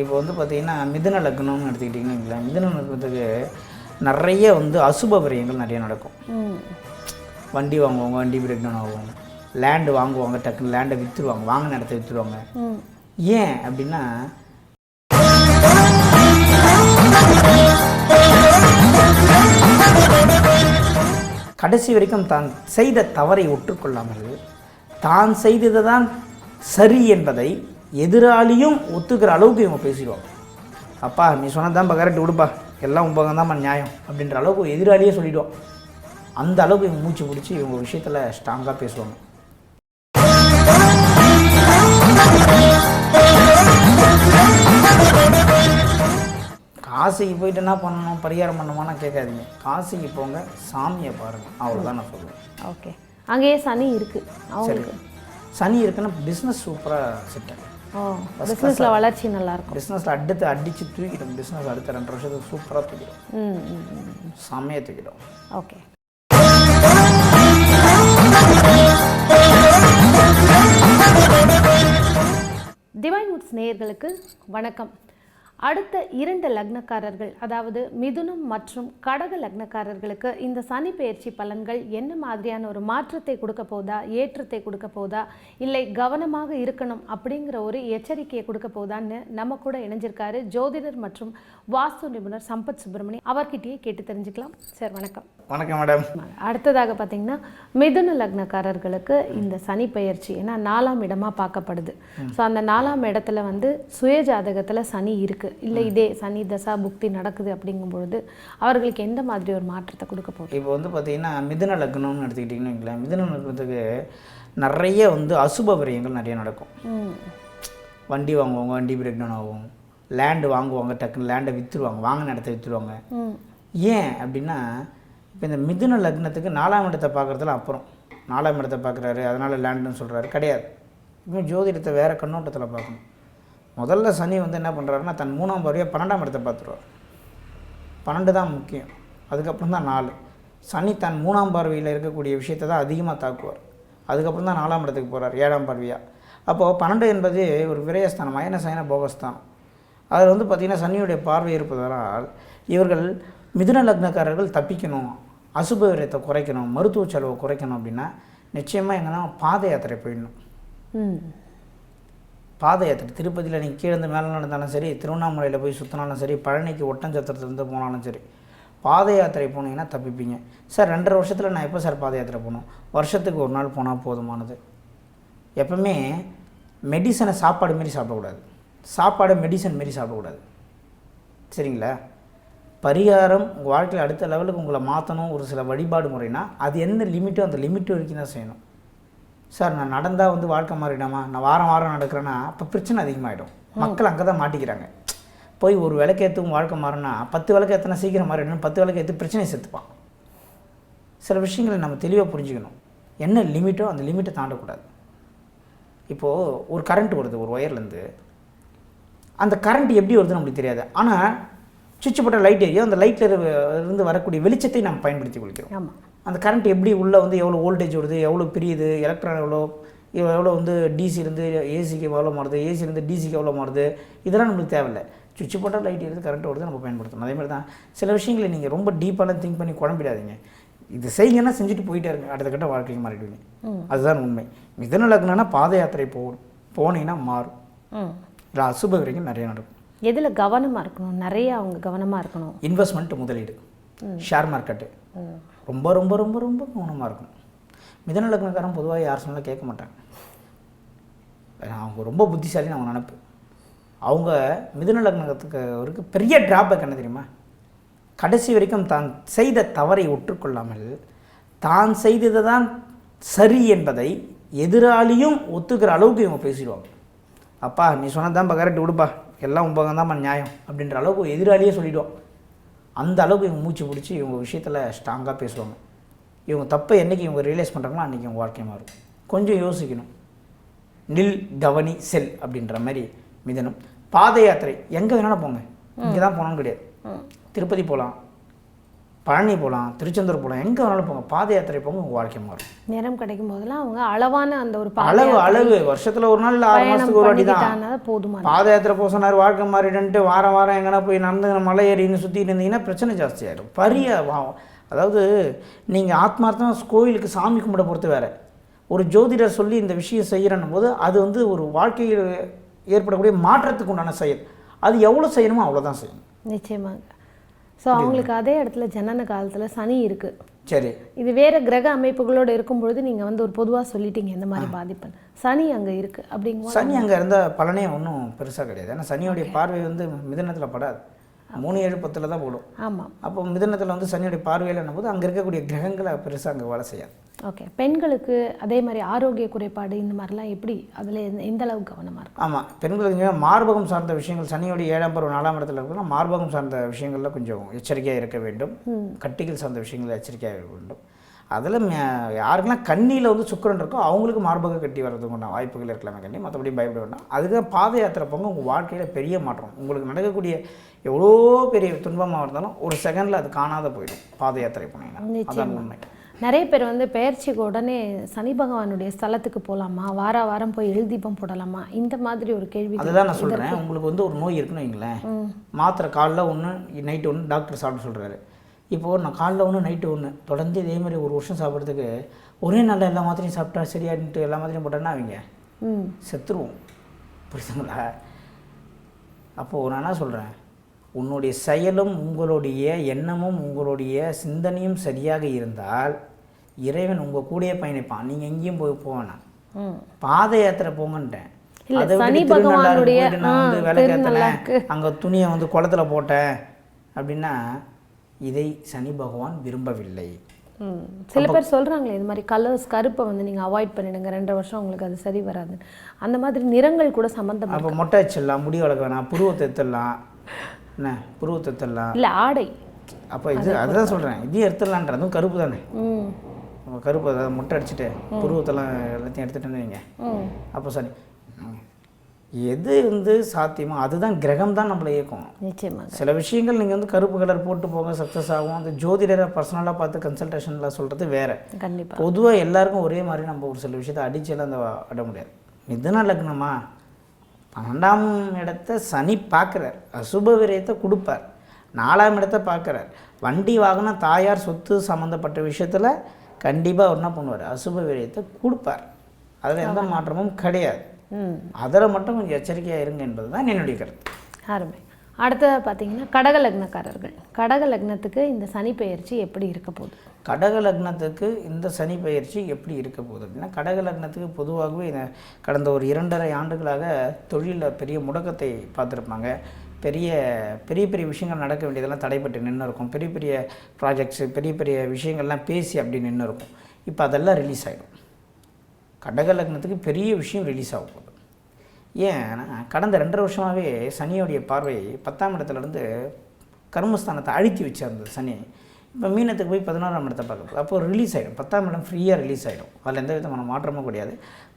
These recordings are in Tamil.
இப்போ வந்து பார்த்தீங்கன்னா மிதுன லக்னம்னு எடுத்துக்கிட்டிங்கன்னு வைங்களேன். மிதுன லக்னத்துக்கு நிறைய வந்து அசுப விரயங்கள் நிறைய நடக்கும். வண்டி வாங்குவாங்க வண்டி பிரேக் டவுன் ஆகும். லேண்டு வாங்குவாங்க டக்குன்னு லேண்டை விற்றுருவாங்க வாங்கின இடத்த விற்றுருவாங்க ஏன் அப்படின்னா கடைசி வரைக்கும் தான் செய்த தவறை ஒற்றுக்கொள்ளாமல் தான் செய்தது தான் சரி என்பதை எதிராளியும் ஒத்துக்கிற அளவுக்கு இவங்க பேசிடுவாங்க. அப்பா நீ சொன்னதான்ப்பா கரெக்ட் விடுப்பா. எல்லாம் உன் பக்கம் தான்ப்பா நியாயம் அப்படின்ற அளவுக்கு எதிராளியே சொல்லிடுவோம் அந்த அளவுக்கு இவங்க மூச்சு பிடிச்சி இவங்க விஷயத்தில் ஸ்ட்ராங்காக பேசுவாங்க. காசிக்கு போயிட்டு என்ன பண்ணணும்? பரிகாரம் பண்ணணுமானா கேட்காதீங்க. காசிக்கு போங்க சாமியை பாருங்கள் அவ்வளோதான் நான் சொல்லுவேன் ஓகே அங்கேயே சனி இருக்கு. சரி. அவங்களுக்கு சனி இருக்குன்னா பிஸ்னஸ் சூப்பராக செட் ஓ பிஸ்னஸில் வளர்ச்சி நல்லா இருக்கும் பிஸ்னஸில் அடுத்து அடித்து தூக்கிடும் பிஸ்னஸ் அடுத்த ரெண்டு வருஷத்துக்கு சூப்பராக தூக்கிடும். செம்மையாக தூக்கிடும். ஓகே. டிவைன் வுட்ஸ் நேயர்களுக்கு வணக்கம். அடுத்த இரண்டு லக்னக்காரர்கள் அதாவது மிதுனம் மற்றும் கடக லக்னக்காரர்களுக்கு இந்த சனி பெயர்ச்சி பலன்கள் என்ன மாதிரியான ஒரு மாற்றத்தை கொடுக்க போதா ஏற்றத்தை கொடுக்க போதா இல்லை கவனமாக இருக்கணும் அப்படிங்கிற ஒரு எச்சரிக்கையை கொடுக்க போதான்னு நம்ம கூட இணைஞ்சிருக்காரு ஜோதிடர் மற்றும் வாஸ்து நிபுணர் சம்பத் சுப்பிரமணி அவர்கிட்டயே கேட்டு தெரிஞ்சுக்கலாம். சார் வணக்கம். வணக்கம் மேடம். அடுத்ததாக பார்த்தீங்கன்னா மிதுன லக்னக்காரர்களுக்கு இந்த சனி பெயர்ச்சி ஏன்னா நாலாம் இடமா பார்க்கப்படுது. ஸோ அந்த நாலாம் இடத்துல வந்து சுய ஜாதகத்தில் சனி இருக்கு இல்லை இதே சனி தசா புக்தி நடக்குது அப்படிங்கும் பொழுது அவர்களுக்கு எந்த மாதிரி ஒரு மாற்றத்தை கொடுக்க போகுது? இப்போ வந்து பார்த்தீங்கன்னா மிதுன லக்னம்னு எடுத்துக்கிட்டிங்கன்னு வைங்களேன். மிதுன லக்னத்துக்கு நிறைய வந்து அசுப விரயங்கள் நிறைய நடக்கும். வண்டி வாங்குவாங்க வண்டி பிரேக் டவுன் ஆகும். லேண்டு வாங்குவாங்க டக்குன்னு லேண்டை விற்றுருவாங்க வாங்கின இடத்த விற்றுருவாங்க ஏன் அப்படின்னா இப்போ இந்த மிதுன லக்னத்துக்கு நாலாம் இடத்தை பார்க்குறதுல அப்புறம். நாலாம் இடத்தை பார்க்குறாரு அதனால் லேண்டுன்னு சொல்கிறாரு கிடையாது. இப்போ ஜோதிடத்தை வேறு கண்ணோட்டத்தில் பார்க்கணும். முதல்ல சனி வந்து என்ன பண்ணுறாருன்னா தன் மூணாம் பார்வையாக பன்னெண்டாம் இடத்தை பார்த்துருவார். பன்னெண்டு தான் முக்கியம். அதுக்கப்புறம் தான் நாலு. சனி தன் மூணாம் பார்வையில் இருக்கக்கூடிய விஷயத்தை தான் அதிகமாக தாக்குவார். அதுக்கப்புறம் தான் நாலாம் இடத்துக்கு போகிறார் ஏழாம் பார்வையாக அப்போது பன்னெண்டு என்பது ஒரு விரயஸ்தானம் மயன சயன போகஸ்தானம். அதில் வந்து பார்த்திங்கன்னா சனியுடைய பார்வை இருப்பதனால் இவர்கள் மிதுன லக்னக்காரர்கள் தப்பிக்கணும் அசுப விரயத்தை குறைக்கணும் மருத்துவ செலவை குறைக்கணும் அப்படின்னா நிச்சயமாக எங்கன்னா பாத யாத்திரை போயிடணும். பாத யாத்திரை திருப்பதியில் நீங்கள் கீழே இருந்து மேலே நடந்தாலும் சரி திருவண்ணாமலையில் போய் சுற்றினாலும் சரி பழனிக்கு ஒட்டஞ்சத்திரத்துலேருந்து போனாலும் சரி பாத யாத்திரை போனீங்கன்னா தப்பிப்பீங்க. சார் ரெண்டரை வருஷத்தில் நான் எப்போ சார் பாத யாத்திரை போகணும் வருஷத்துக்கு ஒரு நாள் போனால் போதுமானது. எப்பவுமே மெடிசனை சாப்பாடு மாரி சாப்பிடக்கூடாது. சாப்பாடு மெடிசன் மாரி சாப்பிடக்கூடாது. சரிங்களா? பரிகாரம் உங்கள் வாழ்க்கையில் அடுத்த லெவலுக்கு உங்களை மாற்றணும் ஒரு சில வழிபாடு முறைனா அது எந்த லிமிட்டோ அந்த லிமிட் வரைக்கும் தான் செய்யணும். சார் நான் நடந்தால் வந்து வாழ்க்கை மாறிடாமா? நான் வாரம் வாரம் நடக்கிறேன்னா அப்போ பிரச்சனை அதிகமாகிடும் மக்கள் அங்கே தான் மாட்டிக்கிறாங்க. போய் ஒரு விளக்கேற்றும் வாழ்க்கை மாறினா பத்து விளக்கேற்றினா சீக்கிரம் மாறிடணும் பத்து விளக்கேற்று பிரச்சனையை செத்துப்பான். சில விஷயங்களை நம்ம தெளிவாக புரிஞ்சுக்கணும். என்ன லிமிட்டோ அந்த லிமிட்டை தாண்டக்கூடாது. இப்போது ஒரு கரண்ட் வருது ஒரு ஒயர்லேருந்து. அந்த கரண்ட் எப்படி வருதுன்னு நம்மளுக்கு தெரியாது. ஆனால் சுவிட்ச் போட்ட லைட் எரியும் அந்த லைட்டில் இருந்து வரக்கூடிய வெளிச்சத்தை நம்ம பயன்படுத்தி கொள்கிறோம். ஆமாம் அந்த கரண்ட் எப்படி உள்ளே வந்து எவ்வளோ வோல்டேஜ் வருது எவ்வளோ பிரியுது எலக்ட்ரான் எவ்வளோ எவ்வளோ வந்து டிசிலேருந்து ஏசிக்கு எவ்வளோ மாறுது ஏசிலேருந்து டிசிக்கு எவ்வளோ மாறுது இதெல்லாம் நம்மளுக்கு தேவையில்லை. சுவிட்ச் போட்டால் லைட் எடுத்து கரண்ட் வருது நம்ம பயன்படுத்தணும். அதே மாதிரி தான் சில விஷயங்களை நீங்கள் ரொம்ப டீப்பாலாம் திங்க் பண்ணி குழம்பிடாதீங்க. இது செய்யுங்கன்னா செஞ்சுட்டு போயிட்டே இருங்க. அடுத்த கட்ட வாழ்க்கைக்கு மாறிடுவீங்க. அதுதான் உண்மை. மிதன லக்னம்னா பாத யாத்திரை போகணும். போனீங்கன்னா மாறும். இல்லை அசுப வரைக்கும் நிறைய நடக்கும். எதில் கவனமாக இருக்கணும்? நிறைய அவங்க கவனமாக இருக்கணும். இன்வெஸ்ட்மெண்ட் முதலீடு. ஷேர் மார்க்கெட்டு ரொம்ப ரொம்ப ரொம்ப ரொம்ப கவனமாக இருக்கணும். மிதன லக்னக்காரன் பொதுவாக யார் சொன்னாலும் கேட்க மாட்டாங்க அவங்க ரொம்ப புத்திசாலின்னு அவங்க நினப்பு. அவங்க மிதுன லக்னத்துக்கு அவருக்கு பெரிய டிராபேக் என்ன தெரியுமா? கடைசி வரைக்கும் தான் செய்த தவறை ஒற்றுக்கொள்ளாமல் தான் செய்தது தான் சரி என்பதை எதிராளியும் ஒத்துக்கிற அளவுக்கு இவங்க பேசிடுவாங்க. அப்பா நீ சொன்னதான்ப்பா கரெக்ட் விடுப்பா. எல்லாம் உன் பக்கம் தான்ப்பா நியாயம் அப்படின்ற அளவுக்கு எதிராளியே சொல்லிடுவோம் அந்த அளவுக்கு இவங்க மூச்சு பிடிச்சி இவங்க விஷயத்தில் ஸ்ட்ராங்காக பேசுவாங்க. இவங்க தப்பை என்றைக்கு இவங்க ரியலைஸ் பண்ணுறாங்களோ அன்றைக்கி இவங்க வாழ்க்கை மாறும். கொஞ்சம் யோசிக்கணும். நில் கவனி செல் அப்படின்ற மாதிரி மிதனம். பாத யாத்திரை. எங்கே வேணாலும் போங்க. இங்கே தான் போகணும்னு கிடையாது திருப்பதி போகலாம் பழனி போகலாம் திருச்செந்தூர் போகலாம் எங்கே வேணாலும் போங்க. பாத யாத்திரை போங்க உங்கள் வாழ்க்கை மாறும். நேரம் கிடைக்கும் போதெல்லாம் அவங்க அளவான அந்த ஒரு அளவு அளவு. வருஷத்தில் ஒரு நாள் ஆறு மாதத்துக்கு ஒரு வாட்டி தான் போதுமான. பாத யாத்திரை போக சொன்னார் வாழ்க்கை மாறிடுன்ட்டு வாரம் வாரம் எங்கன்னா போய் நடந்து மலை ஏறின்னு சுற்றிட்டு இருந்தீங்கன்னா பிரச்சனை ஜாஸ்தியாயிடும் பரிய அதாவது நீங்கள் ஆத்மார்த்தமாக கோயிலுக்கு சாமி கும்பிட பொறுத்து வேற. ஒரு ஜோதிடர் சொல்லி இந்த விஷயம் செய்கிறன்னும் போது அது வந்து ஒரு வாழ்க்கையில் ஏற்படக்கூடிய மாற்றத்துக்கு உண்டான செயல். அது எவ்வளோ செய்யணுமோ அவ்வளோதான் செய்யணும். நிச்சயமாக ஸோ அவங்களுக்கு அதே இடத்துல ஜனன காலத்தில் சனி இருக்கு. சரி. இது வேற கிரக அமைப்புகளோடு இருக்கும் பொழுது நீங்க வந்து ஒரு பொதுவா சொல்லிட்டீங்க இந்த மாதிரி பாதிப்புன்னு சனி அங்க இருக்கு அப்படிங்கும்போது சனி அங்கே இருந்த பலனே ஒன்றும் பெருசாக கிடையாது. ஏன்னா சனியோடைய பார்வை வந்து மிதனத்தில் படாது. மூணு ஏழு பத்தில் தான் போடும். ஆமாம் அப்போ மிதனத்தில் வந்து சனியோடைய பார்வையில் போது அங்கே இருக்கக்கூடிய கிரகங்களை பெருசாக அங்கே வேலை செய்யாது. ஓகே பெண்களுக்கு அதே மாதிரி ஆரோக்கிய குறைபாடு இந்த மாதிரிலாம் எப்படி அதில் எந்த அளவுக்கு கவனமாக இருக்கும் ஆமாம் பெண்களுக்கு மார்பகம் சார்ந்த விஷயங்கள் சனியோடைய ஏழாம் பருவம் நாலாம் இடத்துல இருக்குன்னா மார்பகம் சார்ந்த விஷயங்களில் கொஞ்சம் எச்சரிக்கையாக இருக்க வேண்டும். கட்டிகள் சார்ந்த விஷயங்களில் எச்சரிக்கையாக இருக்க வேண்டும். அதில் யாருக்கெல்லாம் கண்ணியில் வந்து சுக்கரன் இருக்கோ அவங்களுக்கு மார்பக கட்டி வர்றதுக்கு உண்டான வாய்ப்புகள் இருக்கலாமே கண்ணி. மற்றபடி பயப்பட வேண்டாம். அதுக்கு பாத யாத்திரை போங்க. உங்கள் வாழ்க்கையில் பெரிய மாற்றம். உங்களுக்கு நடக்கக்கூடிய எவ்வளோ பெரிய துன்பமாக இருந்தாலும் ஒரு செகண்டில் அது காணாத போயிடும். பாத யாத்திரை போனீங்கன்னா. அதான். உண்மை. நிறைய பேர் வந்து பெயர்ச்சிக்கு உடனே சனி பகவானுடைய ஸ்தலத்துக்கு போகலாமா வார வாரம் போய் எழுதீபம் போடலாமா? இந்த மாதிரி ஒரு கேள்வி அதுதான் நான் சொல்கிறேன் உங்களுக்கு வந்து ஒரு நோய் இருக்குன்னு வைங்களேன். மாத்திரை காலைல ஒன்று நைட்டு ஒன்று டாக்டர் சாப்பிட சொல்கிறாரு இப்போது நான் காலைல ஒன்று நைட்டு ஒன்று தொடர்ந்து இதே மாதிரி ஒரு வருஷம் சாப்பிட்றதுக்கு ஒரே நாளில் எல்லா மாத்திரையும் சாப்பிட்டா சரியான்ட்டு எல்லா மாத்திரையும் போட்டேன்னா அவங்க ம். செத்துருவோம். புரியுதுங்களா? அப்போது நான் என்ன சொல்கிறேன் உன்னுடைய செயலும் உங்களுடைய எண்ணமும் உங்களுடைய சிந்தனையும் சரியாக இருந்தால் இறைவன் உங்கள் கூடயே பயணிப்பான். நீங்கள் எங்கேயும் போய் போவேணாம் ம். பாத யாத்திரை போங்கன்ட்டேன். அதை நான் வந்து விளக்கேற்றினேன். அங்கே துணியை வந்து குளத்துல போட்டேன். அப்படின்னா இதை சனி பகவான் விரும்பவில்லை. சில பேர் சொல்றாங்களே இது மாதிரி கலர்ஸ் கருப்பை வந்து நீங்க அவாய்ட் பண்ணிடுங்க. ரெண்டரை வருஷம் உங்களுக்கு அது சரி வராது அந்த மாதிரி நிறங்கள் கூட சம்மந்தம் அப்போ மொட்டை வச்சிடலாம் முடி வளர்க்க வேணாம் புருவத்தை எடுத்துடலாம். என்ன? புருவத்தை எடுத்துடலாம் இல்ல ஆடை. அப்போ இது அதுதான் சொல்கிறேன் இதையும் எடுத்துடலான்ற அதுவும் கருப்பு தானே? ம். நம்ம கருப்பு அதை முட்டை அடிச்சுட்டு புருவத்தெல்லாம் எல்லாத்தையும் எடுத்துட்டேன்னு வைங்க. அப்போ சரி. எது வந்து சாத்தியமோ அதுதான் கிரகம் தான் நம்மளை இயக்கும். சில விஷயங்கள் நீங்கள் வந்து கருப்பு கலர் போட்டு போங்க சக்ஸஸ் ஆகும். அந்த ஜோதிடரை பர்சனலாக பார்த்து கன்சல்டேஷனில் சொல்கிறது வேறு. கண்டிப்பா. பொதுவாக எல்லாருக்கும் ஒரே மாதிரி நம்ம ஒரு சில விஷயத்தை அடிச்செல்லாம் அந்த அட முடியாது. மிதுன லக்னமா? பன்னெண்டாம் இடத்த சனி பார்க்குறார். அசுப விரயத்தை கொடுப்பார். நாலாம் இடத்த பார்க்குறார். வண்டி வாகனம் தாயார் சொத்து சம்மந்தப்பட்ட விஷயத்தில் கண்டிப்பாக அவர் என்ன பண்ணுவார்? அசுப விரயத்தை கொடுப்பார். அதில் எந்த மாற்றமும் கிடையாது. ம். அதில் மட்டும் கொஞ்சம் எச்சரிக்கையாக இருங்க என்பது தான் என்னுடைய கருத்து. அருமை. அடுத்தது பார்த்தீங்கன்னா கடக லக்னக்காரர்கள். கடக லக்னத்துக்கு இந்த சனி பெயர்ச்சி எப்படி இருக்க போகுது? கடக லக்னத்துக்கு இந்த சனி பயிற்சி எப்படி இருக்க போகுது அப்படின்னா கடக லக்னத்துக்கு பொதுவாகவே இந்த கடந்த ஒரு இரண்டரை ஆண்டுகளாக தொழிலில் பெரிய முடக்கத்தை பார்த்துருப்பாங்க. பெரிய பெரிய பெரிய விஷயங்கள் நடக்க வேண்டியதெல்லாம் தடைப்பட்டு நின்று இருக்கும் பெரிய பெரிய ப்ராஜெக்ட்ஸு பெரிய பெரிய விஷயங்கள்லாம் பேசி அப்படி நின்று இருக்கும் இப்போ அதெல்லாம் ரிலீஸ் ஆகிடும் கடக லக்னத்துக்கு பெரிய விஷயம் ரிலீஸ் ஆக போகுது. ஏன்னா கடந்த ரெண்டரை வருஷமாகவே சனியோடைய பார்வை பத்தாம் இடத்துலேருந்து கர்மஸ்தானத்தை அழுத்தி வச்சிருந்தது சனி. இப்போ மீனத்துக்கு போய் பதினோராம் இடத்தை பார்க்க அப்போ ரிலீஸ் ஆகிடும் பத்தாம் இடம் ஃப்ரீயாக ரிலீஸ் ஆகிடும் அதில் எந்த விதமான மாற்றமும் கிடையாது.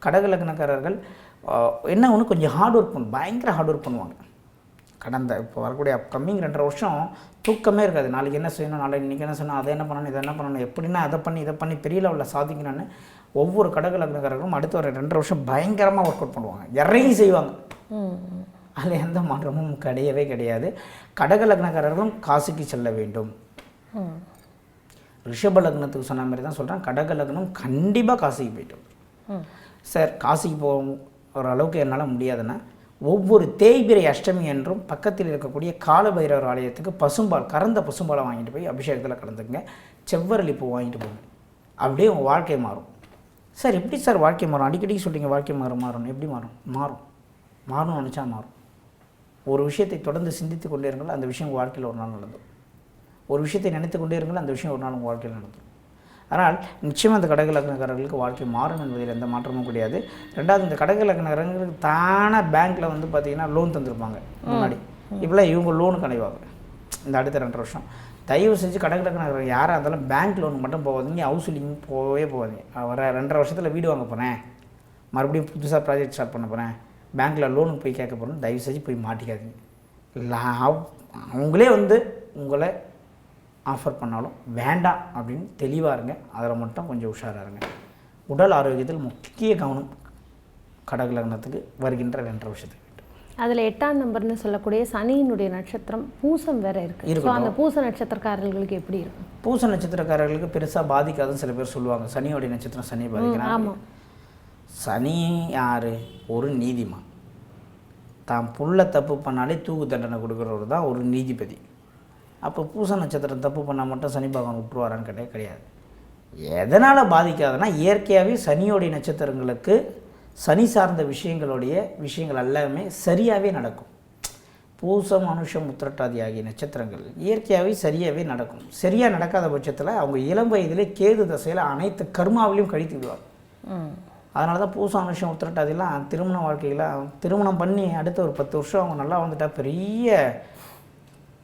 கடக லக்னக்காரர்கள் ஆஹ், என்ன ஒன்று கொஞ்சம் ஹார்ட் ஒர்க் பண்ணும் பயங்கர ஹார்ட் ஒர்க் பண்ணுவாங்க. கடந்த இப்போ வரக்கூடிய அப்கமிங் ரெண்டரை வருஷம் தூக்கமே இருக்காது. நாளைக்கு என்ன செய்யணும் நாளைக்கு இன்றைக்கி என்ன செய்யணும் அதை என்ன பண்ணணும் இதை என்ன பண்ணணும் எப்படின்னா அதை பண்ணி இதை பண்ணி பெரிய லெவலில் சாதிக்கணும்னு ஒவ்வொரு கடக லக்னக்காரர்களும் அடுத்த ஒரு ரெண்டரை வருஷம் பயங்கரமாக ஒர்க் அவுட் பண்ணுவாங்க. இறங்கி செய்வாங்க. அதில் எந்த மாற்றமும் கிடையவே கிடையாது. கடக லக்னக்காரர்களும் காசிக்கு செல்ல வேண்டும். ரிஷப லக்னத்துக்கு சொன்ன மாதிரி தான் சொல்கிறேன் கடக லக்னம் கண்டிப்பாக காசிக்கு போயிட்டு சார் காசிக்கு போக ஒரு அளவுக்கு என்னால் முடியாதுன்னா ஒவ்வொரு தேய்பிரை அஷ்டமி என்றும் பக்கத்தில் இருக்கக்கூடிய காலபைரவர் ஆலயத்துக்கு பசும்பால் கறந்த பசும்பாலை வாங்கிட்டு போய் அபிஷேகத்தில் கலந்துக்குங்க. செவ்வரளி பூ வாங்கிட்டு போங்க. அப்படியே உங்கள் வாழ்க்கை மாறும். சார் எப்படி சார் வாழ்க்கை மாறும்? அடிக்கடி சொல்றீங்க வாழ்க்கை மாறும் மாறும் எப்படி மாறும்? மாறும். மாறணும்னு நினச்சா மாறும். ஒரு விஷயத்தை தொடர்ந்து சிந்தித்து கொண்டே இருங்கள். அந்த விஷயம் வாழ்க்கையில் ஒரு நாள் நடந்தும் ஒரு விஷயத்தை நினைத்து கொண்டே இருங்கள் அந்த விஷயம் ஒரு நாள் உங்கள் வாழ்க்கையில் நடந்தும் ஆனால் நிச்சயமாக இந்த கடக லக்னக்காரர்களுக்கு வாழ்க்கை மாறும் என்பதில் எந்த மாற்றமும் கிடையாது. ரெண்டாவது இந்த கடக லக்னக்காரங்களுக்கு தானாக பேங்க்கில் வந்து பார்த்தீங்கன்னா லோன் தந்திருப்பாங்க முன்னாடி. இப்போலாம் இவங்க லோனுக்கு அடைவாங்க இந்த அடுத்த ரெண்டு வருஷம். தயவு செஞ்சு கடக லக்னக்காரங்க யாராக இருந்தாலும் பேங்க் லோன் மட்டும் போகாதீங்க ஹவுஸ் ஹோல்டிங் போகவே போகாதீங்க. வர ரெண்டரை வருஷத்தில் வீடு வாங்க போகிறேன் மறுபடியும் புதுசாக ப்ராஜெக்ட் ஸ்டார்ட் பண்ண போகிறேன் பேங்க்கில் லோனுக்கு போய் கேட்க போகிறேன் தயவு செஞ்சு போய் மாட்டிக்காதீங்க. லா அவங்களே வந்து உங்களை ஆஃபர் பண்ணாலும் வேண்டாம் அப்படின்னு தெளிவாக இருங்க. அதில் மட்டும் கொஞ்சம் உஷாராக இருங்க. உடல் ஆரோக்கியத்தில் முக்கிய கவனம் கடக லக்னத்துக்கு வருகின்ற ரெண்டரை வருஷத்துக்கு அதில் எட்டாம் நம்பர்னு சொல்லக்கூடிய சனியினுடைய நட்சத்திரம் பூசம் வேற இருக்கு. ஸோ. அந்த பூச நட்சத்திரக்காரர்களுக்கு எப்படி இருக்கும்? பூச நட்சத்திரக்காரர்களுக்கு பெருசாக பாதிக்காதுன்னு சில பேர் சொல்லுவாங்க. சனியோடைய நட்சத்திரம் சனி பாதிக்கிறாங்க ஆமாம் சனி யார்? ஒரு நீதிமான். தான் புள்ள தப்பு பண்ணாலே தூக்கு தண்டனை கொடுக்குறவர் தான் ஒரு நீதிபதி. அப்போ பூச நட்சத்திரம் தப்பு பண்ணால் மட்டும் சனி பகவான் விட்டுருவாரான்னு கேட்டால் கிடையாது. எதனால் பாதிக்காதுன்னா இயற்கையாகவே சனியோடைய நட்சத்திரங்களுக்கு சனி சார்ந்த விஷயங்களுடைய விஷயங்கள் எல்லாமே சரியாகவே நடக்கும். பூசம் மனுஷம் உத்திரட்டாதி ஆகிய நட்சத்திரங்கள் இயற்கையாகவே சரியாகவே நடக்கும். சரியாக நடக்காத பட்சத்தில் அவங்க இளம் வயதிலே கேது தசையில் அனைத்து கர்மாவிலையும் கழித்து விடுவாங்க. அதனால தான் பூச மனுஷம் உத்திரட்டாதிலாம் திருமண வாழ்க்கையெல்லாம் திருமணம் பண்ணி அடுத்த ஒரு பத்து வருஷம் அவங்க நல்லா வந்துட்டால் பெரிய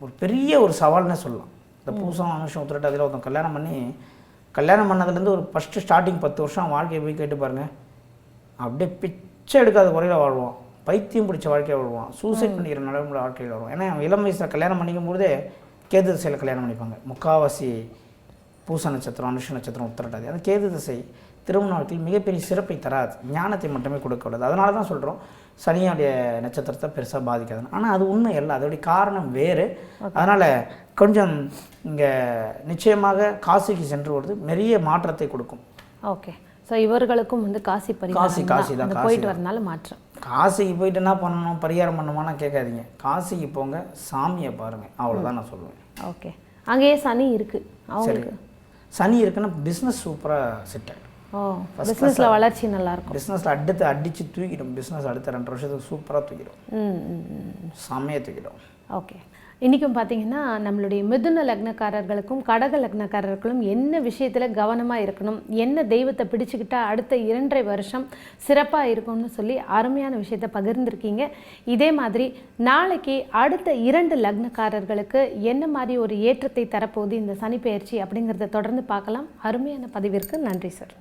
ஒரு பெரிய ஒரு சவால்னே சொல்லலாம். இந்த பூசம் மனுஷம் உத்திரட்டாதியில் ஒருத்தன் கல்யாணம் பண்ணி கல்யாணம் பண்ணதுலேருந்து ஒரு ஃபஸ்ட்டு ஸ்டார்டிங் பத்து வருஷம் வாழ்க்கையை போய் கேட்டு பாருங்க. அப்படியே பிச்சை எடுக்காத குறையில் வாழ்வான். பைத்தியம் பிடிச்ச வாழ்க்கையை வாழ்வான். சூசைட் பண்ணிக்கிற நடைமுறை வாழ்க்கையில் வருவான். ஏன்னா இளம் வயசில் கல்யாணம் பண்ணிக்கும் போதே கேது திசையில் கல்யாணம் பண்ணிப்பாங்க. முக்காவாசி பூச நட்சத்திரம் அனுஷ நட்சத்திரம் உத்திரட்டாதி அந்த கேது திசை திருமண வாழ்க்கையில் மிகப்பெரிய சிறப்பை தராது. ஞானத்தை மட்டுமே கொடுக்கக்கூடாது அதனால தான் சொல்கிறோம் சனியோடைய நட்சத்திரத்தை பெருசாக பாதிக்காதுன்னு. ஆனால் அது உண்மை அல்ல. அதோடைய காரணம் வேறு. அதனால் கொஞ்சம் இங்கே நிச்சயமாக காசிக்கு சென்று வருது நிறைய மாற்றத்தை கொடுக்கும். ஓகே. ஸோ இவர்களுக்கும் வந்து காசி காசி, காசி தான், போயிட்டு. வரனால மாற்றம். காசிக்கு போயிட்டு என்ன பண்ணணும்? பரிகாரம் பண்ணணுமானா கேட்காதீங்க. காசிக்கு போங்க சாமியை பாருங்கள் அவ்வளோதான் நான் சொல்லுவேன். ஓகே. அங்கேயே சனி இருக்கு. சரி. அவங்களுக்கு சனி இருக்குன்னா பிஸ்னஸ் சூப்பராக செட் ஆகிடும் பிஸ்னஸில் வளர்ச்சி நல்லா இருக்கும் பிஸ்னஸில் அடுத்து அடித்து தூக்கிடும் பிஸ்னஸ் அடுத்த ரெண்டு வருஷத்துக்கு சூப்பராக தூக்கிடும். செம்மையாக தூக்கிடும். ஓகே. இன்றைக்கும் பார்த்தீங்கன்னா நம்மளுடைய மிதுன லக்னக்காரர்களுக்கும் கடக லக்னக்காரர்களும் என்ன விஷயத்தில் கவனமாக இருக்கணும்? என்ன தெய்வத்தை பிடிச்சிக்கிட்டால் அடுத்த இரண்டரை வருஷம் சிறப்பாக இருக்கும்னு சொல்லி அருமையான விஷயத்தை பகிர்ந்துருக்கீங்க. இதே மாதிரி நாளைக்கு அடுத்த இரண்டு லக்னக்காரர்களுக்கு என்ன மாதிரி ஒரு ஏற்றத்தை தரப்போகுது இந்த சனிப்பெயர்ச்சி அப்படிங்கிறத தொடர்ந்து பார்க்கலாம். அருமையான பதிவிற்கு நன்றி சார்.